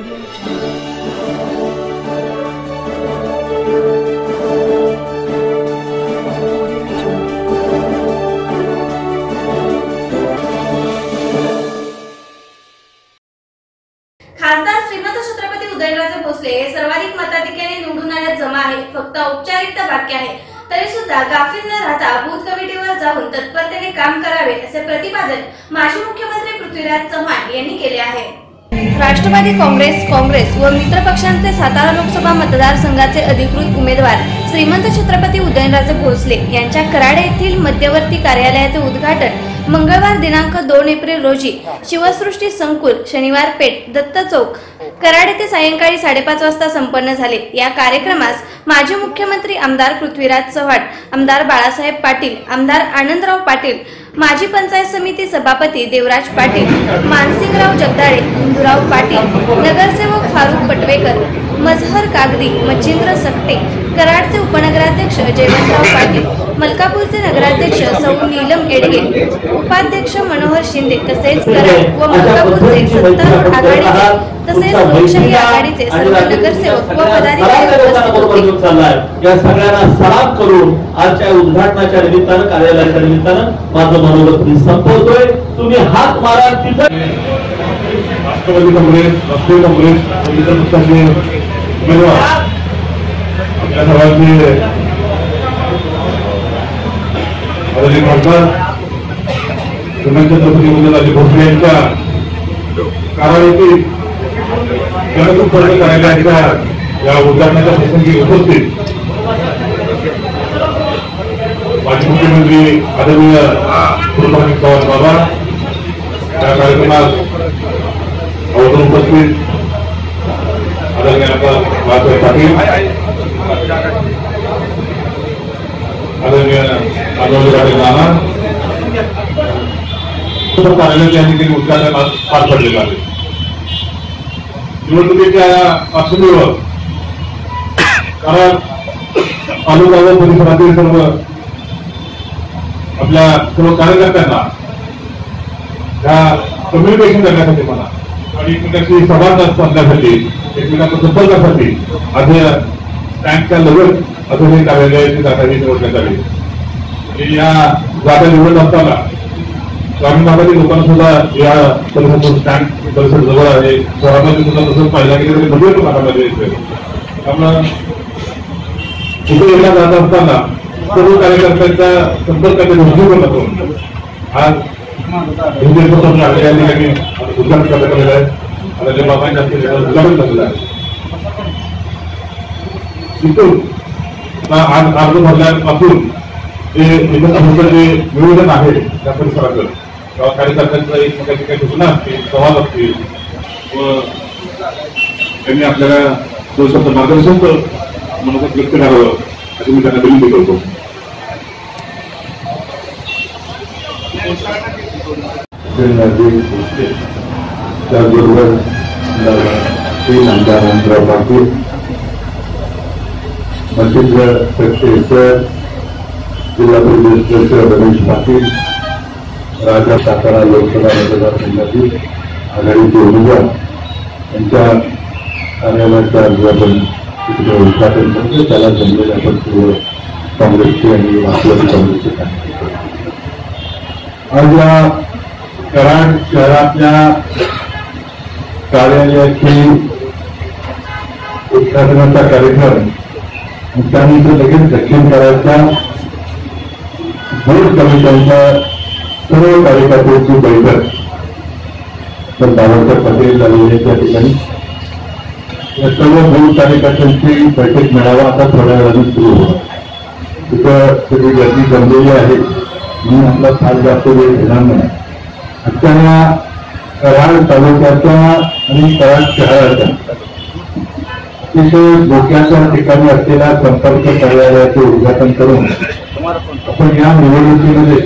खासदार श्रीमंत छत्रपती उदयनराजे भोसले हे सर्वाधिक मताधिक्याने निवडून आल्यात जमा आहे. फक्त औपचारिकता बाकी आहे. तरी सुद्धा गाफील न राहता बूथ कमिटीवर जाऊन तत्परतेने काम करावे असे प्रतिपादन माजी मुख्यमंत्री पृथ्वीराज चव्हाण यांनी केले आहे. राष्ट्रवादी काँग्रेस काँग्रेस व मित्रपक्षांचे सातारा लोकसभा मतदारसंघाचे अधिकृत उमेदवार श्रीमंत छत्रपती उदयनराजे भोसले यांच्या कराडे येथील मध्यवर्ती कार्यालयाचे उद्घाटन मंगळवार दिनांक दोन एप्रिल रोजी शिवसृष्टी संकुल शनिवार पेठ दत्त चौक कराड येथे सायंकाळी साडेपाच वाजता संपन्न झाले. या कार्यक्रमास माजी मुख्यमंत्री आमदार पृथ्वीराज चव्हाण आमदार बाळासाहेब पाटील आमदार आनंदराव पाटील माजी पंचायत समिती सभापती देवराज पाटील मानसिंगराव जगदाळे इंदुराव पाटील नगरसेवक फारुख पटवेकर मजहर कागदी मच्छिंद्र सकटे कराडचे उपनगराध्यक्ष जयवंतराव पाटील मलकापूरचे नगराध्यक्ष सौ नीलम एडगे उपाध्यक्ष मनोहर शिंदे तसेच कराड व मलकापूरचे सत्तारूढ आघाडीचे तसेच लोकशाही आघाडीचे सर्व नगरसेवक व पदाधिकारी उपस्थित होते. चाललाय. या सगळ्यांना सलाम करून आजच्या उद्घाटनाच्या निमित्तानं कार्यालयाच्या निमित्तानं माझं मनोगत मी संपवतोय. तुम्ही हात मारा तिथं राष्ट्रवादी काँग्रेस राष्ट्रीय काँग्रेस उमेदवार आपल्या सर्वांचे आदरणीय खासदार छत्रपती उदयनराजे भोसले यांच्या कारवाईतील जनसंपर्क कार्यालयाच्या या उद्घाटनाच्या प्रसंगी उपस्थित माजी मुख्यमंत्री आदरणीय सुरपाणी पवार बाबा या कार्यक्रमात अवतरण उपस्थित आदरणीय आमदार बाळासाहेब पाटील आदरणीय नाना सर्व या ठिकाणी उद्घाटन पार पडलेलं आहे निवडणुकीच्या पार्श्वभूमीवर कारण तालुका व परिसरातील सर्व आपल्या सर्व कार्यकर्त्यांना ह्या कम्युनिकेशन करण्यासाठी म्हणा आणि एकमेकांशी संवाद साधण्यासाठी एकमेकांच्या संपर्कासाठी आज टँकच्या लगत असं हे कार्यालयाची जागा ही निवडण्यात आली. आणि या जागा निवडत असताना ग्रामीण भागातील लोकांना सुद्धा या परिसर स्टँड परिसर जवळ आहे. शहरामध्ये सुद्धा तसं पाहिला की तरी भरपूर भागामध्ये येते त्यामुळं तिथे येण्या जात असताना सर्व कार्यकर्त्यांच्या संपर्काच्या दृष्टिकोनातून आज हिंदी आले या ठिकाणी उद्घाटन करण्यात आलेलं आहे. आणि त्या बाबांच्या उद्घाटन झालेलं आहे. तिथून आज अर्ज भरल्यापासून जे निबंधांचं जे निवेदन आहे त्या परिसराचं किंवा कार्यकर्त्यांचं एकमेकांची काही सूचना असतील संवाद असतील व त्यांनी आपल्याला दोन शब्द मार्गदर्शन मनोगत व्यक्त करावं अशी मी त्यांना विनंती करतो. त्याचबरोबर श्री आमदार आनंदराव पाटील मच्छिंद्र सर जिल्हा परिषद सदस्य रमेश पाटील राजा सातारा लोकसभा मतदारसंघातील आघाडीचे उमेदवार यांच्या कार्यालयाचं आज आपण तिकडे उद्घाटन करतो त्याला जमलेले आपण सर्व काँग्रेसचे आणि राष्ट्रवादी काँग्रेसचे कार्यकर्ते आज या कराड शहरातल्या कार्यालयाची उद्घाटनाचा कार्यक्रम आणि त्यानंतर लगेच दक्षिण कराडच्या बोर्ड कमिट्यांच्या सर्व कार्यकर्त्यांची बैठक. तर बाबासाहेब पटेल झालेली आहे त्या ठिकाणी. या सर्व बोर्ड कार्यकर्त्यांची बैठक मेळावा आता थोड्या वेळाने सुरू होणार तिथं सगळी गर्दी जमलेली आहे. म्हणून आपला फार जास्त वेळ घेणार नाही. आजच्या कराड तालुक्याच्या आणि कराड शहराच्या अतिशय धोक्याच्या ठिकाणी असलेल्या संपर्क कार्यालयाचे उद्घाटन करून आपण या निवडणुकीमध्ये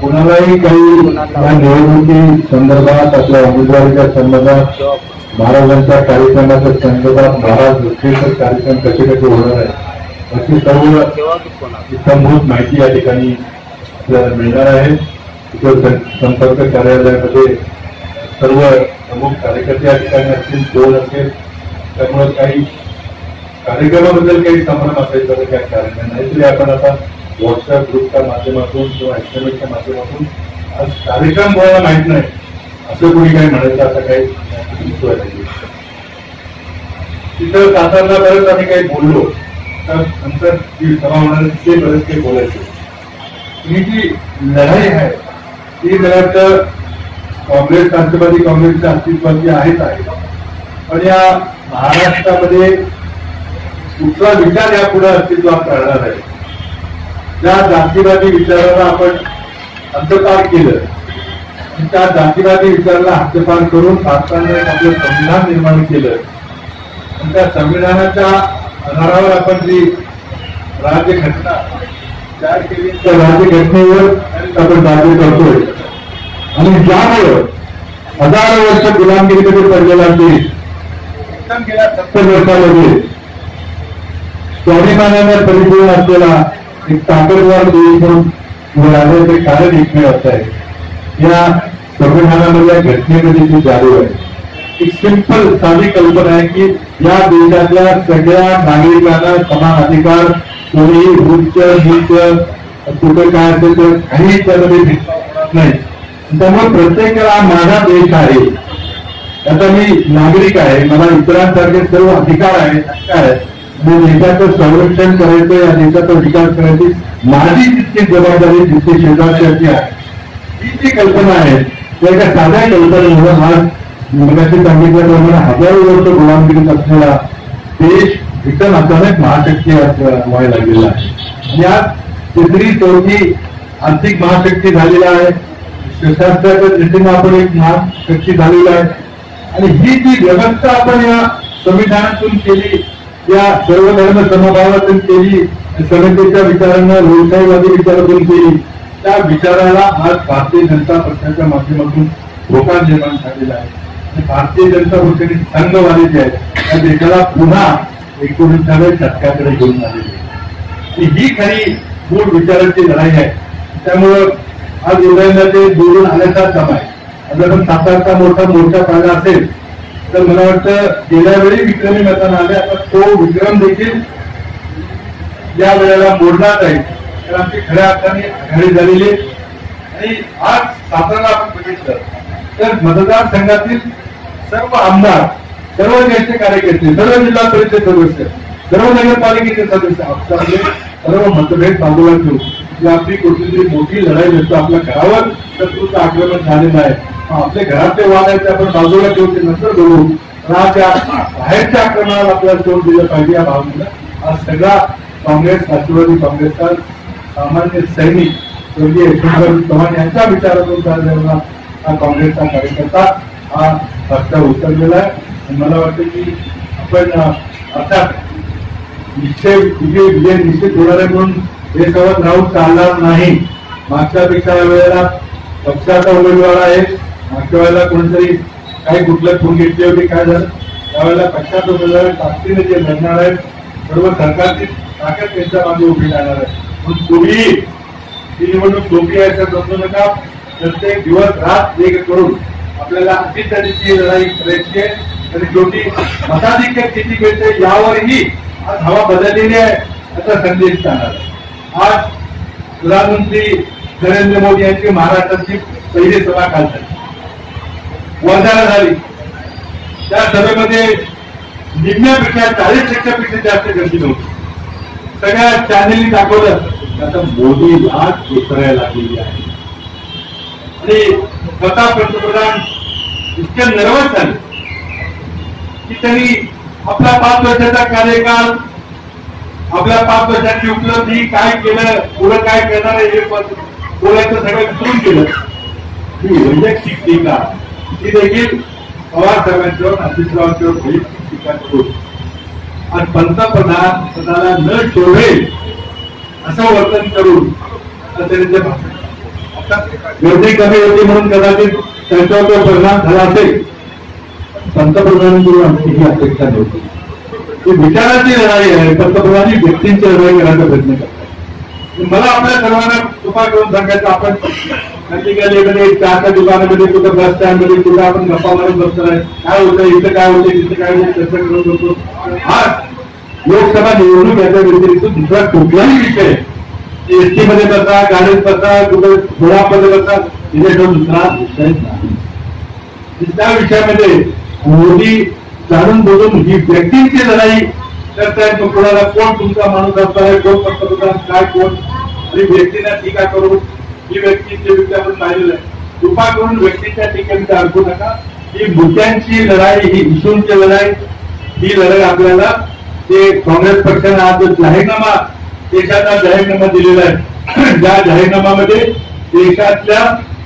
कुणालाही काही या निवडणुकी संदर्भात आपल्या उमेदवारीच्या संदर्भात महाराजांच्या कार्यक्रमाच्या संदर्भात महाराज दुसरीचे कार्यक्रम कसे कसे होणार आहे अशी सर्व इतंभूत माहिती या ठिकाणी आपल्याला मिळणार आहे. तिथं संपर्क कार्यालयामध्ये सर्व प्रमुख कार्यकर्ते या ठिकाणी असतील दोन असेल त्यामुळे काही कार्यक्रमाबद्दल काही संभ्रम असायचा तर काही कारण नाही. नाहीतरी आपण आता व्हॉट्सअप ग्रुपच्या माध्यमातून किंवा एसएमएसच्या माध्यमातून आज कार्यक्रम कोणाला माहीत नाही असं कोणी काही म्हणायचं असं काही सोय तिथं जाताना बरंच आम्ही काही बोललो. तर नंतर जी सभा होणार ते बरेच काही बोलायचे. ही जी लढाई आहे ती मला वाटतं काँग्रेस राष्ट्रवादी काँग्रेसच्या अस्तित्वाची आहेच आहे पण या महाराष्ट्रामध्ये कुठला विचार यापुढे अस्तित्वात राहणार आहे ज्या जातीवादी विचाराला आपण हद्दपार केलं त्या जातीवादी विचाराला हद्दपार करून भारताने आपलं संविधान निर्माण केलं. आणि त्या संविधानाच्या आधारावर आपण जी राज्यघटना तयार केली त्या राज्यघटनेवर आपण राज्य करतोय. आणि ज्यामुळं हजारो वर्ष गुलामगिरीकडे पडलेला देश एकदम गेल्या सत्तर वर्षामध्ये स्वाभिमानाने परिपूर्ण असलेला एक ताकदवार देश म्हणून राहण्याचे कारण एकमेव असं आहे. या संविधानामधल्या घटनेमध्ये जी जादू आहे एक सिंपल साधी कल्पना आहे की या देशातल्या सगळ्या नागरिकांना समान अधिकार कोणीही उच्च नीच कुठं काय असेल तर काही त्यामध्ये नाही. त्यामुळे प्रत्येकाला माझा देश आहे. आता मी नागरिक आहे मला इतरांसारखे सर्व अधिकार आहेत हक्क मी देशाचं संरक्षण करायचं या देशाचा विकास करायची माझी जितकी जबाबदारी जितकी शेजारची आहे ही जी कल्पना आहे त्या एका साध्या कल्पनेमुळे आज मगाशी सांगितल्याप्रमाणे हजारो वर्ष गुलामगिरीत असलेला देश एकदम अचानक महाशक्ती व्हायला लागलेला आहे. आणि आज तिसरी चौथी आर्थिक महाशक्ती झालेला आहे. शस्त्रास्त्राच्या दृष्टीने आपण एक महाशक्ती झालेला आहे. आणि ही जी व्यवस्था आपण या संविधानातून केली या सर्व धर्म समभावातून केली समतेच्या विचारांना लोकशाहीवादी विचारातून केली त्या विचाराला आज भारतीय जनता पक्षाच्या माध्यमातून धोका निर्माण झालेला आहे. आणि भारतीय जनता पक्षाने संघवादी जे आहे त्या देशाला पुन्हा एकोणीसाव्या शतकाकडे घेऊन आलेली आहे ही खरी मूळ विचारांची लढाई आहे. त्यामुळं आज उदयनाचे जोडून आल्याचा काम आहे. आज आपण सातारचा मोठा मोर्चा पाहिला असेल तर मला वाटतं गेल्या वेळी विक्रमी मतानं आले आता तो विक्रम देखील या वेळेला मोडणार नाही तर आमची खऱ्या अर्थाने आघाडी झालेली आणि आज सातारा आपण बघितलं तर मतदारसंघातील सर्व आमदार सर्व ज्येष्ठ कार्यकर्ते सर्व जिल्हा परिषद सदस्य सर्व नगरपालिकेचे सदस्य आपल्याकडे सर्व मतभेद बाजूला ठेवू आपली कुठलीतरी मोठी लढाई नसतो आपल्या घरावर शत्रूचं आक्रमण झालेलं आहे आपले घरातले वाद आहेत ते आपण बाजूला ठेवू ते नंतर बोलू. पण त्या बाहेरच्या आक्रमणाला आपल्याला तोंड दिलं पाहिजे या भावनेनं आज सगळा काँग्रेस राष्ट्रवादी काँग्रेसचा सामान्य सैनिक स्वर्गीय यशवंतराव चव्हाण यांच्या विचारातून चाललेला हा काँग्रेसचा कार्यकर्ता हा रस्त्यावर उतरलेला आहे. मला वाटतं की आपण अर्थात निश्चय विजय विजय निश्चित होणार आहे म्हणून हे सवत राहून चालणार नाही. मागच्या पेक्षा वेळेला पक्षाचा उमेदवार आहे. मागच्या वेळेला कोणीतरी काही कुठलं फोन घेतले होते काय झालं? त्यावेळेला पक्षात उमेदवार ताकदीने जे लढणार आहेत बरोबर सरकारची ताकद त्यांच्या मागे उभी राहणार आहे. म्हणून तुम्ही ही निवडणूक सोपी आहे असं समजू नका. प्रत्येक दिवस रात एक करून आपल्याला अशी तऱ्हेची लढाई करायची आहे. आणि शेवटी मताधिक्य किती मिळते यावरही आज हवा बदललेली आहे असा संदेश जाणार आज प्रधानमंत्री नरेंद्र मोदी यांची महाराष्ट्राची पहिली सभा काल झाली. वर्धाला झाली. त्या सभेमध्ये निम्म्यापेक्षा चाळीस टक्क्यापेक्षा जास्त गर्दी नव्हती. सगळ्या चॅनेलनी दाखवलं आता मोदी लाट उतरायला लागलेली आहे. आणि स्वतः पंतप्रधान इतके नर्वस झाले की त्यांनी आपला पाच वर्षाचा कार्यकाळ आपल्या पाच वर्षाची उपलब्धी काय केलं पुढं काय करणार हे पण बोलायचं सगळं विसरून केलं ही वैयक्तिक टीका ती देखील पवार साहेबांच्यावर अजितरावांच्यावर वैयक्तिक टीका करून आणि पंतप्रधान स्वतःला न शोभेल असं वर्तन करून आता त्यांनी ते गर्दी कमी होती म्हणून कदाचित त्यांच्यावर तो परिणाम झाला असेल. पंतप्रधानांकडून आमची ही अपेक्षा नव्हती. ही विचाराची लढाई आहे. पंतप्रधान ही व्यक्तींची लढाई करण्याचा प्रयत्न करतात. मला आपल्या सर्वांना कृपा करून सांगायचं आपण प्रत्येकाला एखाद्या चहाच्या दुकानामध्ये कुठं बस स्टँडमध्ये कुठं आपण गप्पा मारत बसतोय काय होतं? इथं काय होतं? तिथं काय होतं? चर्चा करून बसतो हा लोकसभा निवडणूक याच्या व्यतिरिक्त दुसरा कुठलाही विषय. एसटी मध्ये बसा गाडीत बसा कुठं घोडामध्ये बसा तिथे दुसरा विषय नाही. त्या विषयामध्ये मोदी जाणून बोलून ही व्यक्तींची लढाई करताय. तो कोणाला कोण तुमचा माणूस असतो? कोण पंतप्रधान काय कोण? आणि व्यक्तींना टीका करू ही व्यक्ती ते व्यक्ती आपण पाहिलेलं आहे. कृपा करून व्यक्तीच्या टीकेमध्ये अडकू नका. ही मुद्द्यांची लढाई ही इशूंची लढाई ही लढाई आपल्याला ते काँग्रेस पक्षाने आज जो जाहीरनामा देशाचा जाहीरनामा दिलेला आहे. ज्या जाहीरनाम्यामध्ये देशातल्या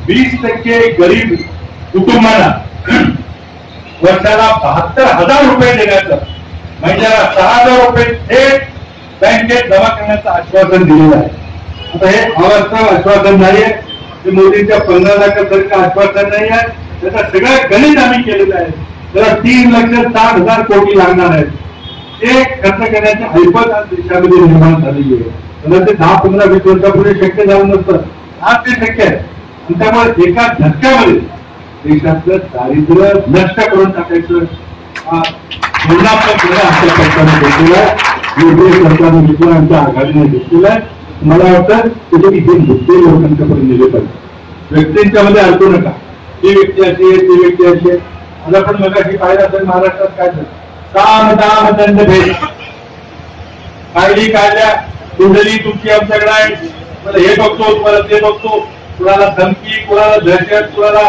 वीस टक्के गरीब कुटुंबांना वर्षाला बहात्तर हजार रुपये देण्याचं महिन्याला सहा हजार रुपये थेट बँकेत जमा करण्याचं आश्वासन दिलेलं आहे. आता हे अवस्था आश्वासन नाहीये ते मोदींच्या पंधरा लाखासारखं आश्वासन नाही आहे. त्याचा सगळं गणित आम्ही केलेलं आहे. त्याला तीन लक्ष साठ हजार कोटी लागणार आहेत ते खर्च करण्याची हैपत आज देशामध्ये निर्माण झालेली आहे. त्याला ते दहा पंधरा वीस वर्षापूर्वी शक्य झालं नसतं. आज ते शक्य आहे. आणि त्यामुळे एका धक्क्यामध्ये देशातलं दारिद्र्य नष्ट करून टाकायचं हा धोरणात्मक निर्णय आमच्या सरकारने घेतलेला आहे. योग्य सरकारने घेतला आमच्या आघाडीने घेतलेला आहे. मला वाटतं त्याचे हे मुद्दे लोकांच्यापर्यंत नेले पाहिजे. व्यक्तींच्या मध्ये अडकू नका. ती व्यक्ती अशी आहे ती व्यक्ती अशी आहे. आज आपण मगाशी पाहिलं असेल महाराष्ट्रात काय झालं. काम दाम दंड भेद कायली कायद्या कुंडली तुमची आमच्याकडे आहे? हे बघतो तुम्हाला ते बघतो. कुणाला धमकी कुणाला दहशत कुणाला